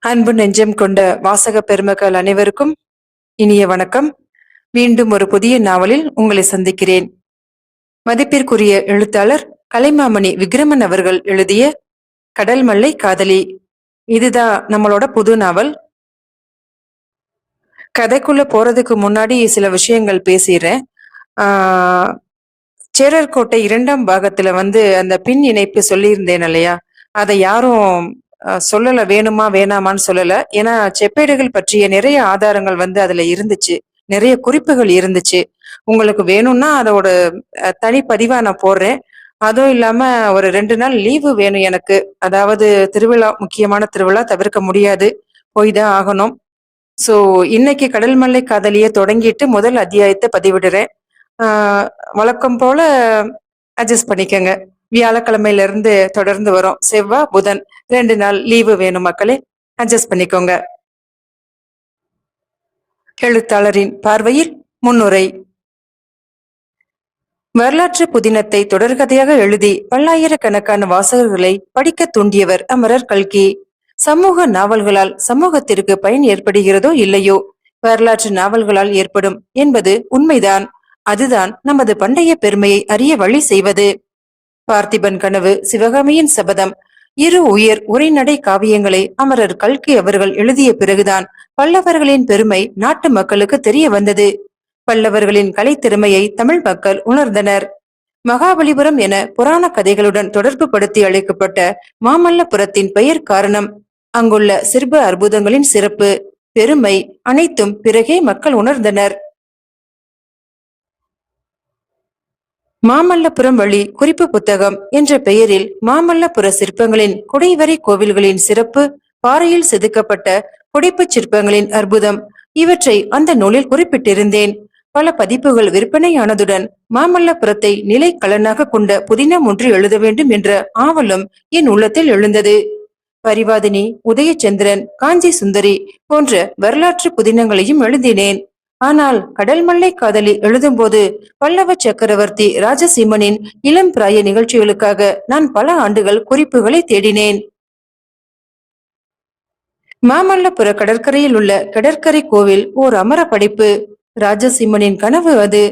அன்பு நெஞ்சம் கொண்ட வாசக பெருமக்கள் அனைவருக்கும் இனிய வணக்கம். மீண்டும் ஒரு புதிய நாவலில் உங்களை சந்திக்கிறேன். மதிப்பிற்குரிய எழுத்தாளர் கலைமாமணி விக்ரமன் அவர்கள் எழுதிய கடல் மல்லை காதலி. இதுதான் நம்மளோட புது நாவல். கதைக்குள்ள போறதுக்கு முன்னாடி சில விஷயங்கள் பேசிடுறேன். ஆஹ் சேரர்கோட்டை இரண்டாம் பாகத்துல வந்து அந்த பின் இணைப்பு சொல்லியிருந்தேன் இல்லையா? அதை யாரும் சொல்லல வேணுமா வேணாமான்னு சொல்லல. ஏன்னா செப்பேடுகள் பற்றிய நிறைய ஆதாரங்கள் வந்து அதுல இருந்துச்சு. நிறைய குறிப்புகள் இருந்துச்சு. உங்களுக்கு வேணும்னா அதோட தனிப்பதிவாக தனிப்பதிவா நான் போடுறேன். அதுவும் இல்லாம ஒரு ரெண்டு நாள் லீவு வேணும் எனக்கு. அதாவது திருவிழா முக்கியமான திருவிழா தவிர்க்க முடியாது. போய் தான் ஆகணும். ஸோ இன்னைக்கு கடல் மல்லை காதலியை தொடங்கிட்டு முதல் அத்தியாயத்தை பதிவிடுறேன். வழக்கம் போல அட்ஜஸ்ட் பண்ணிக்கோங்க. வியாழக்கிழமையில இருந்து தொடர்ந்து வரும். செவ்வாய் புதன். ரெண்டு நாள் லீவு வேணும் மக்களே. அட்ஜஸ்ட் பண்ணிக்கோங்க. எழுத்தாளரின் பார்வையில் முன்னுரை. வரலாற்று புதினத்தை தொடர்கதையாக எழுதி பல்லாயிரக்கணக்கான வாசகர்களை படிக்க தூண்டியவர் அமரர் கல்கி. சமூக நாவல்களால் சமூகத்திற்கு பயன் ஏற்படுகிறதோ இல்லையோ? வரலாற்று நாவல்களால் ஏற்படும் என்பது உண்மைதான். அதுதான் நமது பண்டைய பெருமையை அறிய வழி செய்வது. பார்த்திபன் கனவு சிவகாமியின் சபதம். இரு உயர் உரைநடை காவியங்களை அமரர் கல்கி அவர்கள் எழுதிய பிறகுதான் பல்லவர்களின் பெருமை நாட்டு மக்களுக்கு தெரிய வந்தது. பல்லவர்களின் கலைத்திறமையை தமிழ் மக்கள் உணர்ந்தனர். மகாபலிபுரம் என புராண கதைகளுடன் தொடர்பு படுத்தி அழைக்கப்பட்ட மாமல்லபுரத்தின் பெயர் காரணம். அங்குள்ள சிற்ப அற்புதங்களின் சிறப்பு பெருமை அனைத்தும் பிறகே மக்கள் உணர்ந்தனர். மாமல்லபுரம் வழி குறிப்பு புத்தகம் என்ற பெயரில் மாமல்லபுர சிற்பங்களின் குடைவரை கோவில்களின் சிறப்பு பாறையில் செதுக்கப்பட்ட புடைப்பு சிற்பங்களின் அற்புதம் இவற்றை அந்த நூலில் குறிப்பிட்டிருந்தேன். பல பதிப்புகள் விற்பனையானதுடன் மாமல்லபுரத்தை நிலை கலனாக கொண்ட புதினம் ஒன்று எழுத வேண்டும் என்ற ஆவலும் என் உள்ளத்தில் எழுந்தது. பரிவாதினி உதயச்சந்திரன் காஞ்சி சுந்தரி போன்ற வரலாற்று புதினங்களையும் எழுதினேன். ஆனால் கடல் மல்லை காதலி எழுதும்போது பல்லவ சக்கரவர்த்தி ராஜசிம்மனின் இளம் பிராய நிகழ்ச்சிகளுக்காக நான் பல ஆண்டுகள் குறிப்புகளை தேடினேன். மாமல்லபுர கடற்கரையில் உள்ள கடற்கரை கோவில் ஓர் அமர படைப்பு. ராஜசிம்மனின் கனவு அது.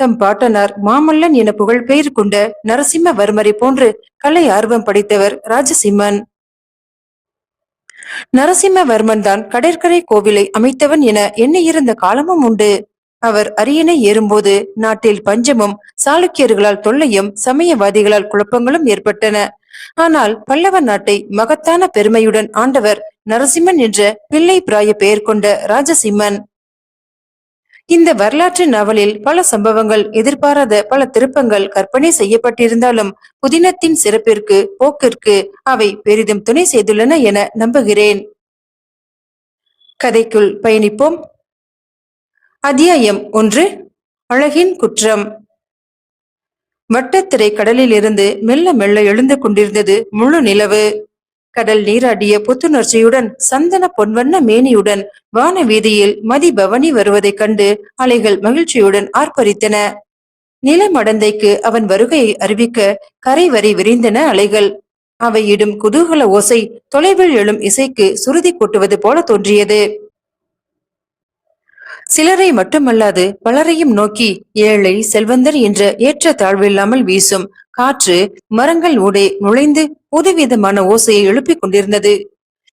தம் பாட்டனார் மாமல்லன் என புகழ்பெயர் கொண்ட நரசிம்மவர்மரை போன்று கலை ஆர்வம் படைத்தவர் ராஜசிம்மன். நரசிம்மவர்மன் தான் கடற்கரை கோவிலை அமைத்தவன் என எண்ணியிருந்த காலமும் உண்டு. அவர் அரியணை ஏறும்போது நாட்டில் பஞ்சமும் சாளுக்கியர்களால் தொல்லையும் சமயவாதிகளால் குழப்பங்களும் ஏற்பட்டன. ஆனால் பல்லவ நாட்டை மகத்தான பெருமையுடன் ஆண்டவர் நரசிம்மன் என்ற பிள்ளை பிராய பெயர் கொண்ட ராஜசிம்மன் இந்த வரலாற்று நாவலில் பல சம்பவங்கள் எதிர்பாராத பல திருப்பங்கள் கற்பனை செய்யப்பட்டிருந்தாலும் புதினத்தின் சிறப்பிற்கு போக்கிற்கு அவை பெரிதும் துணை செய்துள்ளன என நம்புகிறேன். கதைக்குள் பயணிப்போம். அத்தியாயம் ஒன்று. அழகின் குற்றம். வட்டத்திரை கடலிலிருந்து மெல்ல மெல்ல எழுந்து கொண்டிருந்தது முழு நிலவு. கடல் நீராடிய புத்துணர்ச்சியுடன் சந்தன பொன்வண்ண மேனியுடன் வான வீதியில் மதி பவனி வருவதைக் கண்டு அலைகள் மகிழ்ச்சியுடன் ஆர்ப்பரித்தன. நிலமடந்தைக்கு அவன் வருகையை அறிவிக்க கரை வரி விரிந்தன அலைகள். அவை இடும் குதூகல ஓசை தொலைவில் எழும் இசைக்கு சுருதி கொட்டுவது போல தோன்றியது. சிலரை மட்டுமல்லாது பலரையும் நோக்கி ஏழை செல்வந்தர் என்ற ஏற்ற தாழ்வில்லாமல் வீசும் காற்று மரங்கள் ஊடே நுழைந்து புதுவிதமான ஓசையை எழுப்பிக் கொண்டிருந்தது.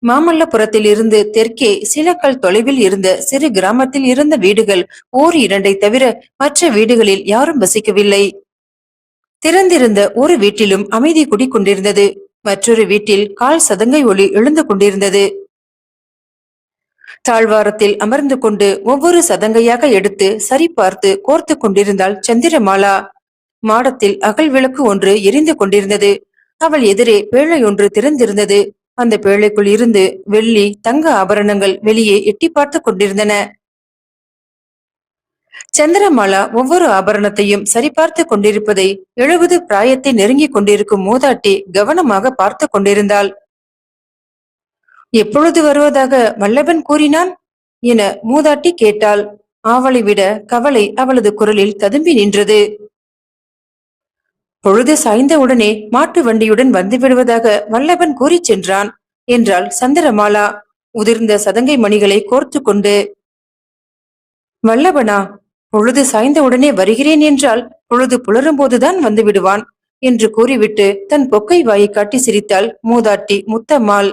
மாமல்லபுரத்தில் இருந்து தெற்கே சில கல் தொலைவில் இருந்த சிறு கிராமத்தில் இருந்த வீடுகள் ஓர் இரண்டை தவிர மற்ற வீடுகளில் யாரும் வசிக்கவில்லை. திறந்திருந்த ஒரு வீட்டிலும் அமைதி குடிக்கொண்டிருந்தது மற்றொரு வீட்டில் கால் சதங்கை ஒளி எழுந்து கொண்டிருந்தது. தாழ்வாரத்தில் அமர்ந்து கொண்டு ஒவ்வொரு சதங்கையாக எடுத்து சரி பார்த்து கோர்த்து கொண்டிருந்தாள் சந்திரமாலா. மாடத்தில் அகல் விளக்கு ஒன்று எரிந்து கொண்டிருந்தது. அவள் எதிரே பேழை ஒன்று திறந்திருந்தது. அந்த பேழைக்குள் இருந்து வெள்ளி தங்க ஆபரணங்கள் வெளியே எட்டி பார்த்து கொண்டிருந்தன. சந்திரமாலா ஒவ்வொரு ஆபரணத்தையும் சரிபார்த்து கொண்டிருப்பதை எழுபது பிராயத்தை நெருங்கிக் கொண்டிருக்கும் மூதாட்டி கவனமாக பார்த்து கொண்டிருந்தாள். எப்பொழுது வருவதாக வல்லவன் கூறினான்? என மூதாட்டி கேட்டாள். ஆவலை விட கவலை அவளது குரலில் ததும்பி நின்றது. பொழுது சாய்ந்தவுடனே மாட்டு வண்டியுடன் வந்து விடுவதாக வல்லவன் கூறிச் சென்றான். என்றாள் சந்திரமாலா. உதிர்ந்த சதங்கை மணிகளை கோர்த்து கொண்டு வல்லவனா பொழுது சாய்ந்தவுடனே வருகிறேன் என்றால் பொழுது புலரும் போதுதான் வந்து விடுவான் என்று கூறிவிட்டு தன் பொக்கை வாயை காட்டி சிரித்தாள் மூதாட்டி முத்தம்மாள்.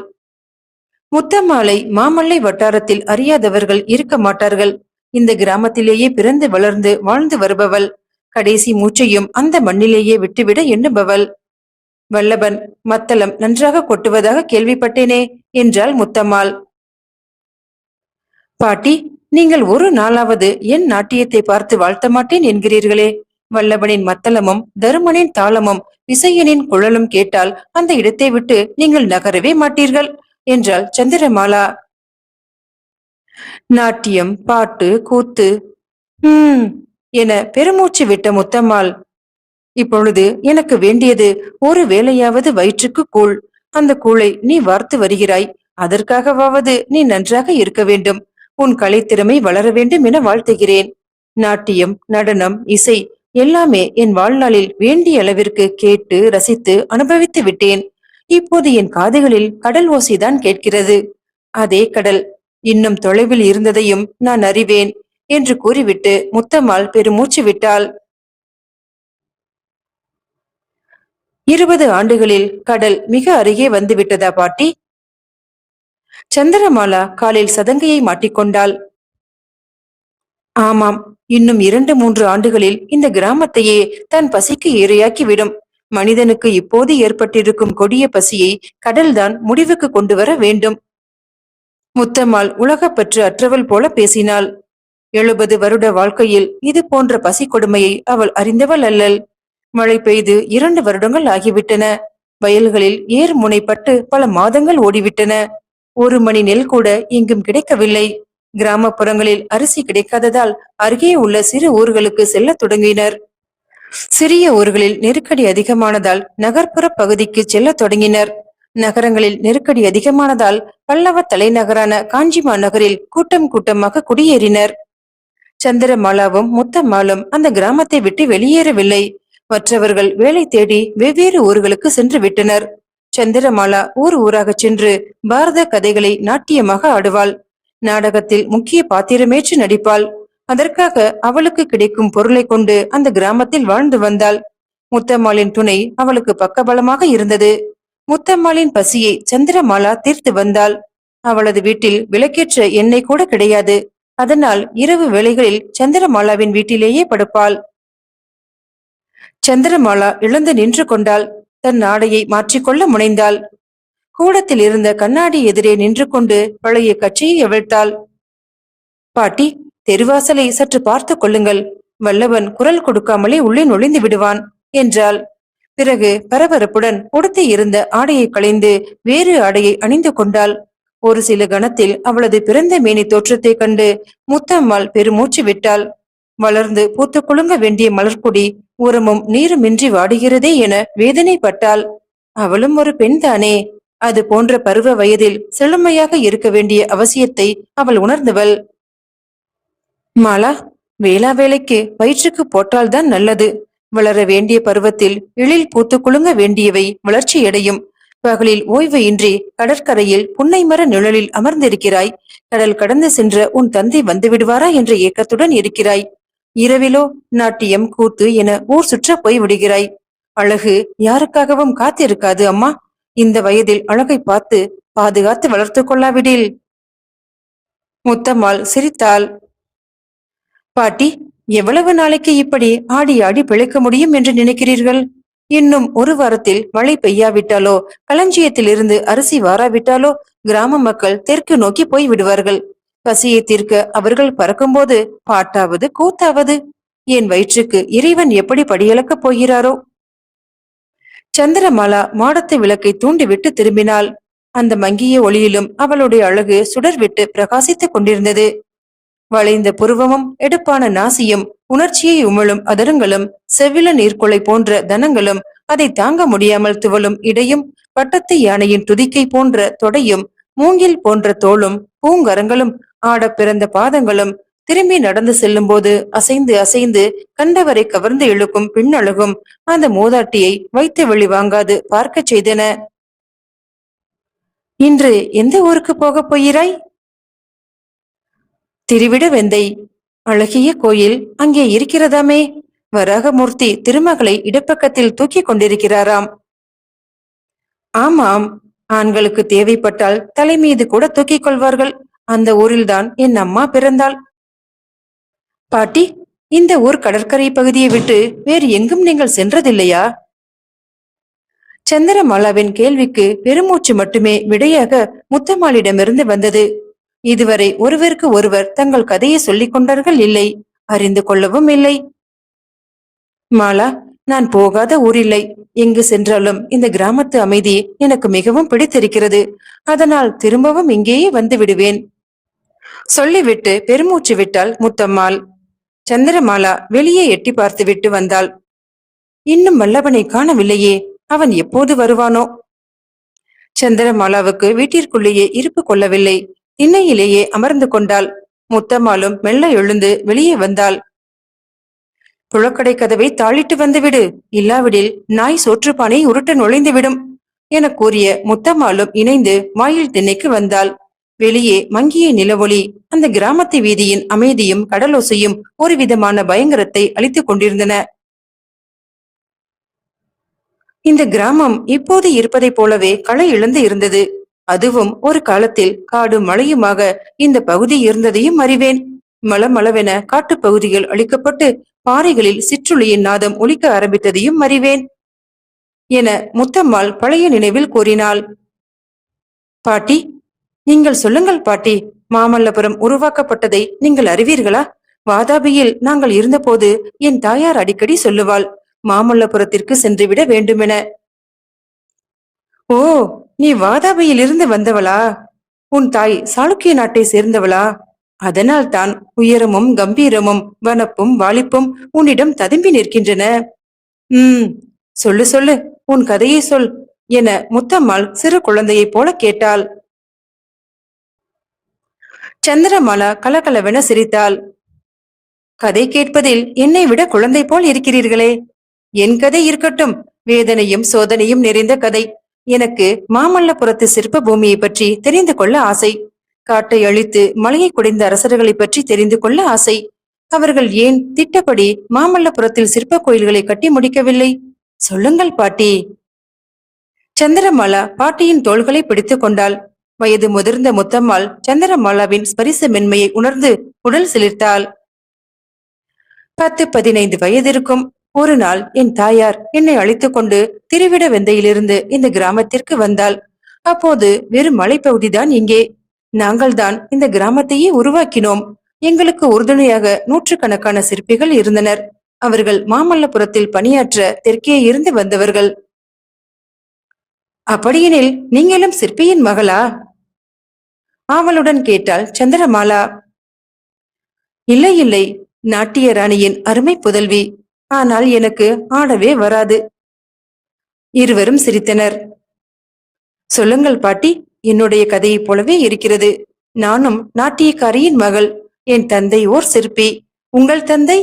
முத்தம்மாளை மாமல்லை வட்டாரத்தில் அறியாதவர்கள் இருக்க மாட்டார்கள். இந்த கிராமத்திலேயே பிறந்து வளர்ந்து வாழ்ந்து வருபவள். கடைசி மூச்சையும் அந்த மண்ணிலேயே விட்டுவிட எண்ணுபவள். வல்லபன் மத்தளம் நன்றாக கொட்டுவதாக கேள்விப்பட்டேனே என்றாள் முத்தம்மாள். பாட்டி நீங்கள் ஒரு நாளாவது என் நாட்டியத்தை பார்த்து வாழ்த்த மாட்டேன் என்கிறீர்களே. வல்லவனின் மத்தளமும் தருமனின் தாளமும் விசையனின் குழலும் கேட்டால் அந்த இடத்தை விட்டு நீங்கள் நகரவே மாட்டீர்கள் என்றாள் சந்திரமாலா. நாட்டியம் பாட்டு கூத்து. உம் என பெருமூச்சு விட்ட முத்தம்மாள் இப்பொழுது எனக்கு வேண்டியது ஒரு வேலையாவது வயிற்றுக்கு கூழ். அந்த கூழை நீ வார்த்து வருகிறாய். அதற்காகவாவது நீ நன்றாக இருக்க வேண்டும். உன் கலைத்திறமை வளர வேண்டும் என வாழ்த்துகிறேன். நாட்டியம் நடனம் இசை எல்லாமே என் வாழ்நாளில் வேண்டிய அளவிற்கு கேட்டு ரசித்து அனுபவித்து விட்டேன். இப்போது என் காதுகளில் கடல் ஓசைதான் கேட்கிறது. அதே கடல் இன்னும் தொலைவில் இருந்ததையும் நான் அறிவேன். என்று கூறிவிட்டு முத்தம்மாள் பெருமூச்சு விட்டாள். இருபது ஆண்டுகளில் கடல் மிக அருகே வந்து விட்டதா பாட்டி? சந்திரமாலா காலில் சதங்கையை மாட்டிக்கொண்டாள். ஆமாம் இன்னும் இரண்டு மூன்று ஆண்டுகளில் இந்த கிராமத்தையே தன் பசிக்கு ஏறையாக்கி விடும் மனிதனுக்கு இப்போது ஏற்பட்டிருக்கும் கொடிய பசியை கடல்தான் முடிவுக்கு கொண்டு வர வேண்டும். முத்தம்மாள் உலகப்பற்று அற்றவள் போல பேசினாள். எழுபது வருட வாழ்க்கையில் இது போன்ற பசி கொடுமையை அவள் அறிந்தவள் அல்லல் மழை பெய்து இரண்டு வருடங்கள் ஆகிவிட்டன. வயல்களில் ஏர் முனைப்பட்டு பல மாதங்கள் ஓடிவிட்டன. ஒரு மணி நெல் கூட எங்கும் கிடைக்கவில்லை. கிராமப்புறங்களில் அரிசி கிடைக்காததால் அருகே உள்ள சிறு ஊர்களுக்கு செல்ல தொடங்கினர். சிறிய ஊர்களில் நெருக்கடி அதிகமானதால் நகர்ப்புற பகுதிக்கு செல்ல தொடங்கினர். நகரங்களில் நெருக்கடி அதிகமானதால் பல்லவ தலைநகரான காஞ்சிமா நகரில் கூட்டம் கூட்டமாக குடியேறினர். சந்திரமாலாவும் முத்தம்மாளும் அந்த கிராமத்தை விட்டு வெளியேறவில்லை. மற்றவர்கள் வேலை தேடி வெவ்வேறு ஊர்களுக்கு சென்று விட்டனர். சந்திரமாலா ஊர் ஊராக சென்று பாரத கதைகளை நாட்டியமாக ஆடுவாள். நாடகத்தில் முக்கிய பாத்திரமேற்று நடிப்பாள். அதற்காக அவளுக்கு கிடைக்கும் பொருளை கொண்டு அந்த கிராமத்தில் வாழ்ந்து வந்தாள். முத்தம்மாளின் துணை அவளுக்கு பக்கபலமாக இருந்தது. முத்தம்மாளின் பசியை சந்திரமாலா தீர்த்து வந்தாள். அவளது வீட்டில் விளக்கேற்ற எண்ணெய் கூட கிடையாது. அதனால் இரவு வேளைகளில் சந்திரமாலாவின் வீட்டிலேயே படுப்பாள். சந்திரமாலா இழந்து நின்று கொண்டாள். தன் ஆடையை மாற்றிக்கொள்ள முனைந்தாள். கூடத்தில் இருந்த கண்ணாடி எதிரே நின்று கொண்டு பழைய கட்சியை அவிழ்த்தாள். பாட்டி தெருவாசலை சற்று பார்த்து கொள்ளுங்கள். வல்லவன் குரல் கொடுக்காமலே உள்ளே நுழைந்து விடுவான் என்றாள். பிறகு பரபரப்புடன் உடுத்தி இருந்த ஆடையை களைந்து வேறு ஆடையை அணிந்து கொண்டாள். ஒரு சில கணத்தில் அவளது பிறந்த மேனி தோற்றத்தைக் கண்டு முத்தம்மாள் பெருமூச்சு விட்டாள். வளர்ந்து பூத்து குலுங்க வேண்டிய மலர்குடி உரமும் நீருமின்றி வாடுகிறதே என வேதனைப்பட்டாள். அவளும் ஒரு பெண்தானே அது போன்ற பருவ வயதில் செழுமையாக இருக்க வேண்டிய அவசியத்தை அவள் உணர்ந்தவள். மாலா வேளா வேலைக்கு வயிற்றுக்கு போட்டால்தான் நல்லது. வளர வேண்டிய பருவத்தில் எழில் பூத்து குலுங்க வேண்டியவை வளர்ச்சியடையும். பகலில் ஓய்வு இன்றி கடற்கரையில் புன்னை மர நிழலில் அமர்ந்திருக்கிறாய். கடல் கடந்து சென்ற உன் தந்தை வந்து விடுவாரா என்ற ஏக்கத்துடன் இருக்கிறாய். இரவிலோ நாட்டியம் கூத்து என ஊர் சுற்ற போய் விடுகிறாய். அழகு யாருக்காகவும் காத்திருக்காது அம்மா. இந்த வயதில் அழகை பார்த்து பாதுகாத்து வளர்த்து கொள்ளாவிடில். முத்தம்மாள் சிரித்தாள். பாட்டி எவ்வளவு நாளைக்கு இப்படி ஆடி ஆடி பிழைக்க முடியும் என்று நினைக்கிறீர்கள்? இன்னும் ஒரு வாரத்தில் மழை பெய்யாவிட்டாலோ களஞ்சியத்தில் இருந்து அரிசி வாராவிட்டாலோ கிராம மக்கள் தெற்கு நோக்கி போய் விடுவார்கள். பசியை தீர்க்க அவர்கள் பறக்கும்போது பாட்டாவது கூத்தாவது. என் வயிற்றுக்கு இறைவன் எப்படி படியளக்கப் போகிறாரோ? சந்திரமாலா மாடத்து விளக்கை தூண்டிவிட்டு திரும்பினாள். அந்த மங்கிய ஒளியிலும் அவளுடைய அழகு சுடர்விட்டு பிரகாசித்துக் கொண்டிருந்தது. வளைந்த புருவமும் எடுப்பான நாசியும் உணர்ச்சியை உமிழும் அதரங்களும் செவ்வில நீர்க்கொலை போன்ற தனங்களும் அதை தாங்க முடியாமல் துவளும் இடையும் பட்டத்து யானையின் துதிக்கை போன்ற தொடையும் மூங்கில் போன்ற தோளும் பூங்கரங்களும் ஆட பிறந்த பாதங்களும் திரும்பி நடந்து செல்லும் போது அசைந்து அசைந்து கண்டவரை கவர்ந்து இழுக்கும் பின்னழகும் அந்த மூதாட்டியை வைத்து வெளி வாங்காது பார்க்கச் செய்தன. இன்று எந்த ஊருக்கு போகப் போகிறாய்? திருவிட வெந்தை. அழகிய கோயில் அங்கே இருக்கிறதாமே. வராகமூர்த்தி திருமகளை இடப்பக்கத்தில் தூக்கிக் கொண்டிருக்கிறாராம். ஆமாம் ஆண்களுக்கு தேவைப்பட்டால் தலை மீது கூட தூக்கிக் கொள்வார்கள். அந்த ஊரில்தான் என் அம்மா பிறந்தாள். பாட்டி இந்த ஊர் கடற்கரை பகுதியை விட்டு வேறு எங்கும் நீங்கள் சென்றதில்லையா? சந்திரமாலாவின் கேள்விக்கு பெருமூச்சு மட்டுமே விடையாக முத்தம்மாளிடமிருந்து வந்தது. இதுவரை ஒருவருக்கு ஒருவர் தங்கள் கதையை சொல்லிக் கொண்டார்கள் இல்லை அறிந்து கொள்ளவும் இல்லை. மாலா நான் போகாத ஊரில்லை எங்கு சென்றாலும் இந்த கிராமத்து அமைதி எனக்கு மிகவும் பிடித்திருக்கிறது. அதனால் திரும்பவும் இங்கேயே வந்து விடுவேன். சொல்லிவிட்டு பெருமூச்சு விட்டாள் முத்தம்மாள். சந்திரமாலா வெளியே எட்டி பார்த்துவிட்டு வந்தாள். இன்னும் வல்லவனை காணவில்லையே அவன் எப்போது வருவானோ? சந்திரமாலாவுக்கு வீட்டிற்குள்ளேயே இருப்பு கொள்ளவில்லை. திண்ணையிலேயே அமர்ந்து கொண்டாள். முத்தம்மாளும் மெல்ல எழுந்து வெளியே வந்தாள். புழக்கடை கதவை தாளிட்டு வந்துவிடு. இல்லாவிடில் நாய் சோற்றுப்பானை உருட்ட நுழைந்துவிடும் என கூறிய முத்தம்மாளும் இணைந்து வாயில் திண்ணைக்கு வந்தாள். வெளியே மங்கிய நிலவொளி அந்த கிராமத்து வீதியின் அமைதியும் கடலோசையும் ஒரு விதமான பயங்கரத்தை அளித்துக் கொண்டிருந்தன. இந்த கிராமம் இப்போது இருப்பதைப் போலவே களை இழந்து இருந்தது. அதுவும் ஒரு காலத்தில் காடு மழையுமாக இந்த பகுதி இருந்ததையும் அறிவேன். மலமளவென காட்டுப் பகுதிகள் அழிக்கப்பட்டு பாறைகளில் சிற்றுளியின் நாதம் ஒலிக்க ஆரம்பித்ததையும் அறிவேன். என முத்தம்மாள் பழைய நினைவில் கூறினாள். பாட்டி நீங்கள் சொல்லுங்கள் பாட்டி மாமல்லபுரம் உருவாக்கப்பட்டதை நீங்கள் அறிவீர்களா? வாதாபியில் நாங்கள் இருந்தபோது என் தாயார் அடிக்கடி சொல்லுவாள் மாமல்லபுரத்திற்கு சென்றுவிட வேண்டுமென. ஓ நீ வாதாபியில் இருந்து வந்தவளா? உன் தாய் சாளுக்கிய நாட்டை சேர்ந்தவளா? அதனால் தான் உயரமும் கம்பீரமும் வனப்பும் வாலிப்பும் உன்னிடம் ததும்பி நிற்கின்றன. உம் சொல்லு சொல்லு உன் கதையை சொல் என முத்தம்மாள் சிறு குழந்தையைப் போல கேட்டாள். சந்திரமாலா கலகலவென சிரித்தாள். கதை கேட்பதில் என்னை விட குழந்தை போல் இருக்கிறீர்களே. என் கதை இருக்கட்டும் வேதனையும் சோதனையும் நிறைந்த கதை. எனக்கு மாமல்லபுரத்து சிற்ப பூமியை பற்றி தெரிந்து கொள்ள ஆசை. காட்டை அழித்து மலையை குடைந்த அரசர்களை பற்றி தெரிந்து கொள்ள ஆசை. அவர்கள் ஏன் திட்டப்படி மாமல்லபுரத்தில் சிற்ப கோயில்களை கட்டி முடிக்கவில்லை? சொல்லுங்கள் பாட்டி. சந்திரமாலா பாட்டியின் தோள்களை பிடித்துக் கொண்டாள். வயது முதிர்ந்த முத்தம்மாள் சந்திரமாலாவின் ஸ்பரிச மென்மையை உணர்ந்து உடல் சிலிர்த்தாள். பத்து பதினைந்து வயது இருக்கும். ஒரு நாள் என் தாயார் என்னை அழைத்துக் கொண்டு திருவிட வெந்தையிலிருந்து இந்த கிராமத்திற்கு வந்தாள். அப்போது வெறும் மலைப்பகுதிதான் இங்கே. நாங்கள்தான் இந்த கிராமத்தையே உருவாக்கினோம். எங்களுக்கு உறுதுணையாக நூற்றுக்கணக்கான சிற்பிகள் இருந்தனர். அவர்கள் மாமல்லபுரத்தில் பணியாற்ற தெற்கே இருந்து வந்தவர்கள். அப்படியெனில் நீங்களும் சிற்பியின் மகளா? ஆவலுடன் கேட்டாள் சந்திரமாலா. இல்லை இல்லை நாட்டிய ராணியின் அருமை புதல்வி. ஆனால் எனக்கு ஆடவே வராது. இருவரும் சிரித்தனர். சொல்லுங்கள் பாட்டி என்னுடைய கதையைப் போலவே இருக்கிறது. நானும் நாட்டியக்காரியின் மகள். என் தந்தை ஓர் சிற்பி. உங்கள் தந்தை?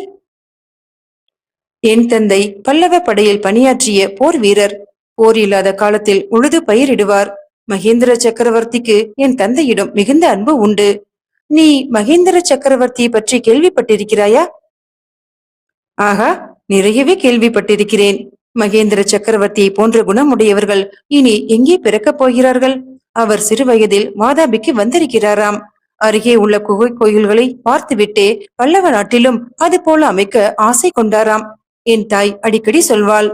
என் தந்தை பல்லவ படையில் பணியாற்றிய போர் வீரர். போர் இல்லாத காலத்தில் உழுது பயிரிடுவார். மகேந்திர சக்கரவர்த்திக்கு என் தந்தையிடம் மிகுந்த அன்பு உண்டு. நீ மகேந்திர சக்கரவர்த்தியை பற்றி கேள்விப்பட்டிருக்கிறாயா? ஆகா நிறையவே கேள்விப்பட்டிருக்கிறேன். மகேந்திர சக்கரவர்த்தியை போன்ற குணமுடையவர்கள் இனி எங்கே பிறக்கப் போகிறார்கள்? அவர் சிறுவயதில் மாதாபிக்கு வாதாபிக்கு வந்திருக்கிறாராம். அருகே உள்ள குகை கோயில்களை பார்த்துவிட்டே பல்லவ நாட்டிலும் அது போல அமைக்க ஆசை கொண்டாராம். என் தாய் அடிக்கடி சொல்வாள்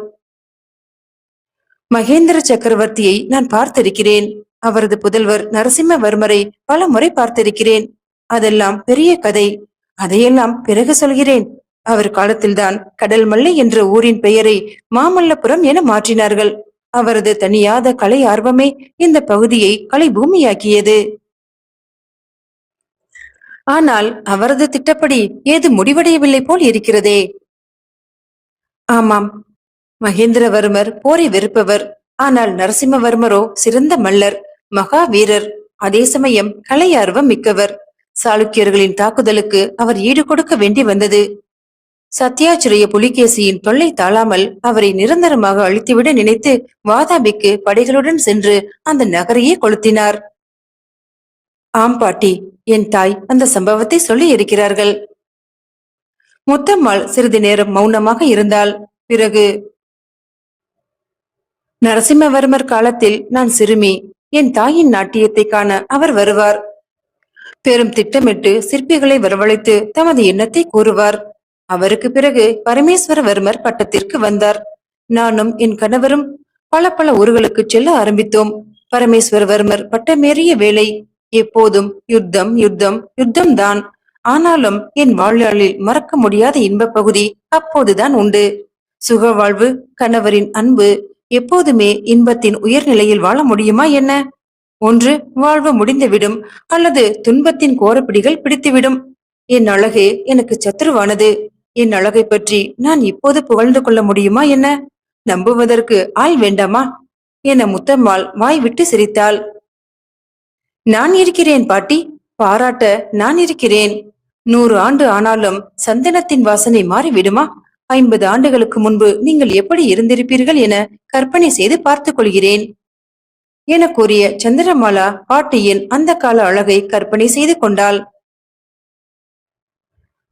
மகேந்திர சக்கரவர்த்தியை நான் பார்த்திருக்கிறேன். அவரது புதல்வர் நரசிம்மவர்மரை பல முறை பார்த்திருக்கிறேன். அதெல்லாம் பெரிய கதை. அதையெல்லாம் பிறகு சொல்கிறேன். அவர் காலத்தில்தான் கடல் மல்லை என்ற ஊரின் பெயரை மாமல்லபுரம் என மாற்றினார்கள். அவரது தனியாத கலை ஆர்வமே இந்த பகுதியை கலை பூமியாக்கியது. ஆனால் அவரது திட்டப்படி ஏது முடிவடையவில்லை போல் இருக்கிறதே. ஆமாம் மகேந்திரவர்மர் போரை வெறுப்பவர். ஆனால் நரசிம்மவர்மரோ சிறந்த மல்லர் மகா வீரர் அதே சமயம் கலை ஆர்வம் மிக்கவர். சாளுக்கியர்களின் தாக்குதலுக்கு அவர் ஈடு கொடுக்க வேண்டி வந்தது. சத்யாச்சிரிய புலிகேசியின் தொல்லை தாழாமல் அவரை நிரந்தரமாக அழித்துவிட நினைத்து வாதாபிக்கு படைகளுடன் சென்று அந்த நகரையே கொளுத்தினார். ஆம் பாட்டி என் தாய் அந்த சம்பவத்தை சொல்லி இருக்கிறார்கள். முத்தம்மாள் சிறிது நேரம் மௌனமாக இருந்தால் பிறகு நரசிம்மவர்மர் காலத்தில் நான் சிறுமி என் தாயின் நாட்டியத்தை காண அவர் வருவார். பெரும் திட்டமிட்டு சிற்பிகளை வரவழைத்து தமது எண்ணத்தை கூறுவார். அவருக்கு பிறகு பரமேஸ்வரவர்மர் பட்டத்திற்கு வந்தார். நானும் என் கணவரும் பல பல ஊர்களுக்கு செல்ல ஆரம்பித்தோம். பரமேஸ்வரவர்மர் பட்டமேறிய வேலை எப்போதும் யுத்தம் யுத்தம் யுத்தம் தான் ஆனாலும் என் வாழ்நாளில் மறக்க முடியாத இன்பப் பகுதி அப்போதுதான் உண்டு. சுக வாழ்வு கணவரின் அன்பு எப்போதுமே இன்பத்தின் உயர்நிலையில் வாழ முடியுமா என்ன? ஒன்று வாழ்வு முடிந்துவிடும் அல்லது துன்பத்தின் கோரப்பிடிகள் பிடித்துவிடும். என் அழகே எனக்கு சத்துருவானது என் அழகை பற்றி நான் இப்போது புகழ்ந்து கொள்ள முடியுமா என்ன? நம்புவதற்கு ஆள் வேண்டாமா? என முத்தம்மாள் வாய் விட்டு சிரித்தாள். நான் இருக்கிறேன் பாட்டி பாராட்ட நான் இருக்கிறேன். நூறு ஆண்டு ஆனாலும் சந்தனத்தின் வாசனை மாறிவிடுமா? ஐம்பது ஆண்டுகளுக்கு முன்பு நீங்கள் எப்படி இருந்திருப்பீர்கள் என கற்பனை செய்து பார்த்துக் கொள்கிறேன். என கூறிய சந்திரமாலா பாட்டியின் அந்த கால அழகை கற்பனை செய்து கொண்டாள்.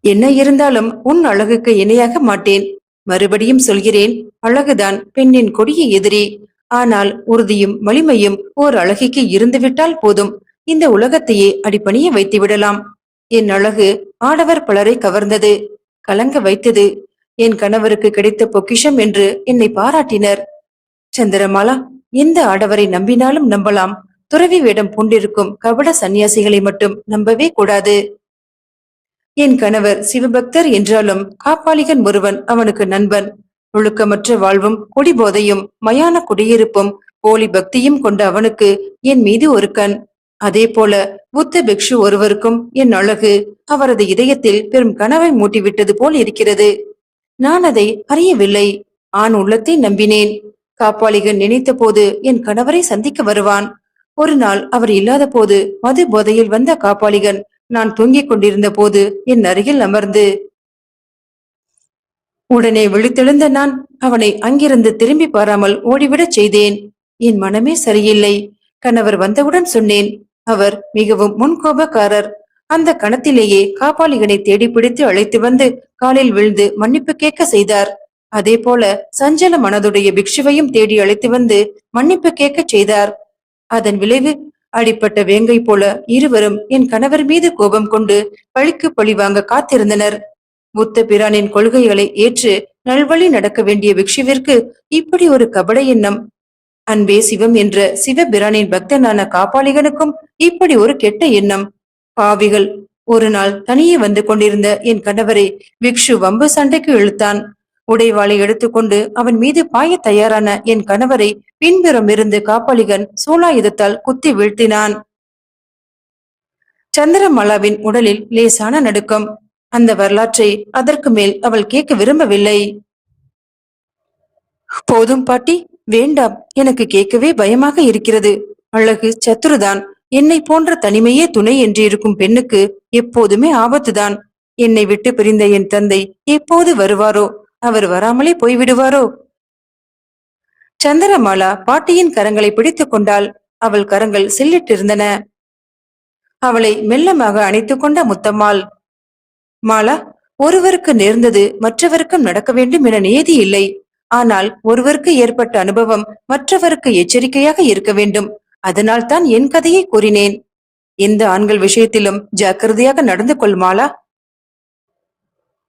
என்ன இருந்தாலும் உன் அழகுக்கு இணையாக மாட்டேன். மறுபடியும் சொல்கிறேன் அழகுதான் பெண்ணின் கொடிய எதிரி. ஆனால் உறுதியும் வலிமையும் ஓர் அழகிக்கு இருந்துவிட்டால் போதும். இந்த உலகத்தையே அடிப்பணிய வைத்து விடலாம் என் அழகு ஆடவர் பலரை கவர்ந்தது கலங்க வைத்தது. என் கணவருக்கு கிடைத்த பொக்கிஷம் என்று என்னை பாராட்டினர். சந்திரமாலா எந்த ஆடவரை நம்பினாலும் நம்பலாம். துறவி வேடம் பூண்டிருக்கும் கபட சன்னியாசிகளை மட்டும் நம்பவே கூடாது. என் கணவர் சிவபக்தர் என்றாலும் காப்பாளிகன் ஒருவன் அவனுக்கு நண்பன். ஒழுக்கமற்ற வாழ்வும் குடிபோதையும் மயான குடியிருப்பும் போலி பக்தியும் கொண்ட அவனுக்கு என் மீது ஒரு கண். அதே போல புத்த பிக்ஷு ஒருவருக்கும் என் அழகு அவரது இதயத்தில் பெரும் கனவை மூட்டிவிட்டது போல் இருக்கிறது. நான் அதை அறியவில்லை. ஆண் உள்ளத்தை நம்பினேன். காப்பாளிகன் நினைத்த போது என் கணவரை சந்திக்க வருவான். ஒரு நாள் அவர் இல்லாத போது மது போதையில் வந்த காப்பாளிகன் நான் தூங்கிக் கொண்டிருந்த போது என் அருகில் அமர்ந்து உடனே விழித்தெழுந்த நான் அவனை அங்கிருந்து திரும்பி பாராமல் ஓடிவிடச் செய்தேன். என் மனமே சரியில்லை. கணவர் வந்தவுடன் சொன்னேன் அவர் மிகவும் முன்கோபக்காரர். அந்த கணத்திலேயே காப்பாளிகனை தேடி பிடித்து அழைத்து வந்து காலில் விழுந்து மன்னிப்பு கேட்க செய்தார். அதே போல சஞ்சல மனதுடைய பிக்ஷுவையும் தேடி அழைத்து வந்து மன்னிப்பு கேட்க செய்தார். அதன் விளைவு அடிப்பட்ட வேங்கை போல இருவரும் என் கணவர் மீது கோபம் கொண்டு பழிக்கு பழி வாங்க காத்திருந்தனர். புத்த பிரானின் கொள்கைகளை ஏற்று நல்வழி நடக்க வேண்டிய பிக்ஷுவிற்கு இப்படி ஒரு கபட எண்ணம். அன்பே சிவம் என்ற சிவபிரானின் பக்தனான காப்பாளிகனுக்கும் இப்படி ஒரு கெட்ட எண்ணம். பாவிகள் ஒரு நாள் தனியே வந்து கொண்டிருந்த என் கணவரை விக்ஷு வம்பு சண்டைக்கு இழுத்தான். உடைவாளை எடுத்துக்கொண்டு அவன் மீது பாய தயாரான என் கணவரை பின்புறம் இருந்து காப்பாளிகன் சூலாயுதத்தால் குத்தி வீழ்த்தினான். சந்திரமலாவின் உடலில் லேசான நடுக்கம். அந்த வரலாற்றை அதற்கு மேல் அவள் கேட்க விரும்பவில்லை. போதும் பாட்டி வேண்டாம். எனக்கு கேட்கவே பயமாக இருக்கிறது. அழகு சத்துருதான். என்னை போன்ற தனிமையே துணை என்று இருக்கும் பெண்ணுக்கு எப்போதுமே ஆபத்துதான். என்னை விட்டு பிரிந்த என் தந்தை எப்போது வருவாரோ? அவர் வராமலே போய்விடுவாரோ? சந்திரமாலா பாட்டியின் கரங்களை பிடித்துக் கொண்டால் அவள் கரங்கள் சில்லிட்டிருந்தன. அவளை மெல்லமாக அணைத்துக் கொண்ட முத்தம்மாள் மாலா ஒருவருக்கு நேர்ந்தது மற்றவருக்கும் நடக்க வேண்டும் என நியதி இல்லை. ஆனால் ஒருவருக்கு ஏற்பட்ட அனுபவம் மற்றவருக்கு எச்சரிக்கையாக இருக்க வேண்டும். அதனால் தான் என் கதையை கூறினேன். எந்த ஆண்கள் விஷயத்திலும் ஜாக்கிரதையாக நடந்து கொள்மாளா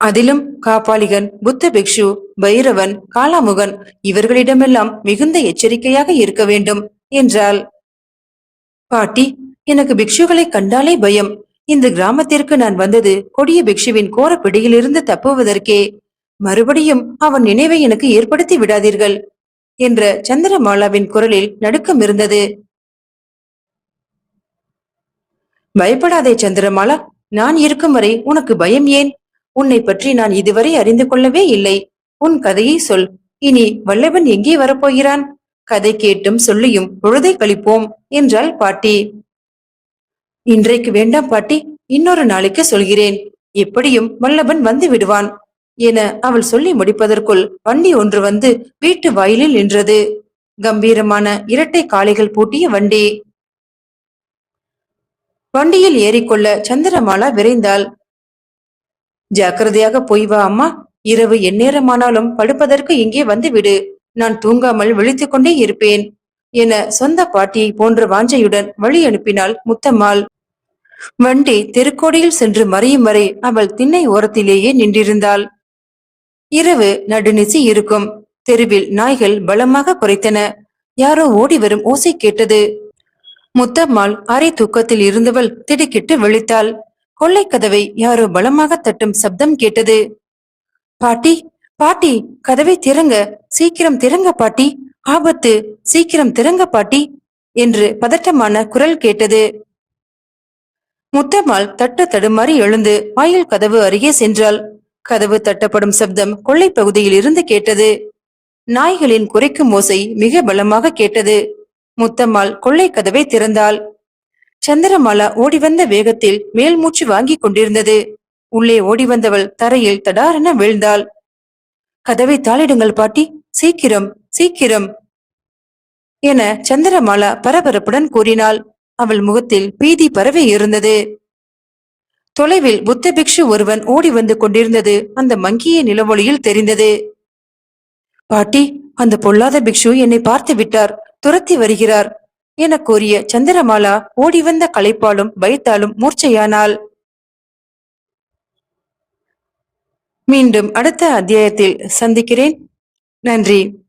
அதிலும் காப்பாளிகன் புத்த பிக்ஷு பைரவன் காலாமுகன் இவர்களிடமெல்லாம் மிகுந்த எச்சரிக்கையாக இருக்க வேண்டும் என்றாள். பாட்டி எனக்கு பிக்ஷுகளை கண்டாலே பயம். இந்த கிராமத்திற்கு நான் வந்தது கொடிய பிக்ஷுவின் கோர பிடியிலிருந்து தப்புவதற்கே. மறுபடியும் அவன் நினைவை எனக்கு ஏற்படுத்தி விடாதீர்கள் என்ற சந்திரமாலாவின் குரலில் நடுக்கம் இருந்தது. பயப்படாதே சந்திரமாலா நான் இருக்கும் வரை உனக்கு பயம் ஏன்? உன்னை பற்றி நான் இதுவரை அறிந்து கொள்ளவே இல்லை. உன் கதையை சொல். இனி வல்லவன் எங்கே வரப்போகிறான்? கதை கேட்டும் சொல்லியும் பொழுதை கழிப்போம் என்றாள் பாட்டி. இன்றைக்கு வேண்டாம் பாட்டி இன்னொரு நாளைக்கு சொல்கிறேன். எப்படியும் வல்லவன் வந்து விடுவான் என அவள் சொல்லி முடிப்பதற்குள் வண்டி ஒன்று வந்து வீட்டு வாயிலில் நின்றது. கம்பீரமான இரட்டை காளைகள் பூட்டிய வண்டி. வண்டியில் ஏறிக்கொள்ள சந்திரமாலா விரைந்தாள். ஜாக்கிரதையாக போய் வா அம்மா. இரவு எந்நேரமானாலும் படுப்பதற்கு இங்கே வந்து விடு நான் தூங்காமல் விழித்துக் கொண்டே இருப்பேன் என சொந்த பாட்டியை போன்ற வாஞ்சையுடன் வழி அனுப்பினாள் முத்தம்மாள். வண்டி தெருக்கோடியில் சென்று மறையும் வரை அவள் திண்ணை ஓரத்திலேயே நின்றிருந்தாள். இரவு நடுநிசி இருக்கும். தெருவில் நாய்கள் பலமாக குறைத்தன. யாரோ ஓடி வரும் ஓசை கேட்டது. முத்தம்மாள் அரை தூக்கத்தில் இருந்தவள் திடுக்கிட்டு விழித்தாள். கொள்ளைக்கதவை யாரோ பலமாக தட்டும் சப்தம் கேட்டது. பாட்டி பாட்டி கதவை திறங்க சீக்கிரம் திறங்க பாட்டி ஆபத்து சீக்கிரம் திறங்க பாட்டி என்று பதட்டமான குரல் கேட்டது. முத்தம்மாள் தட்டு தடுமாறி எழுந்து வாயில் கதவு அருகே சென்றாள். கதவு தட்டப்படும் சப்தம் கொள்ளை பகுதியில் இருந்து கேட்டது. நாய்களின் குறைக்கும் ஓசை மிக பலமாக கேட்டது. முத்தம்மாள் கொள்ளை கதவை திறந்தாள். சந்திரமாலா ஓடி வந்த வேகத்தில் மேல் மூச்சு வாங்கிக் கொண்டிருந்தது. உள்ளே ஓடி வந்தவள் தரையில் தடாரென வீழ்ந்தாள். கதவை தாளிடுங்கள் பாட்டி. சீக்கிரம் சீக்கிரம். என சந்திரமாலா பரபரப்புடன் கூறினாள். அவள் முகத்தில் பீதி பரவி இருந்தது. தொலைவில் புத்த பிக்ஷு ஒருவன் ஓடி வந்து கொண்டிருந்தது. அந்த மங்கிய நிலவொளியில் தெரிந்தது. பாட்டி அந்த பொல்லாத பிக்ஷு என்னை பார்த்து விட்டார். துரத்தி வருகிறார். என கூறிய சந்திரமாலா ஓடி வந்த களைப்பாலும் பயத்தாலும் மூர்ச்சையானாள். மீண்டும் அடுத்த அத்தியாயத்தில் சந்திக்கிறேன். நன்றி.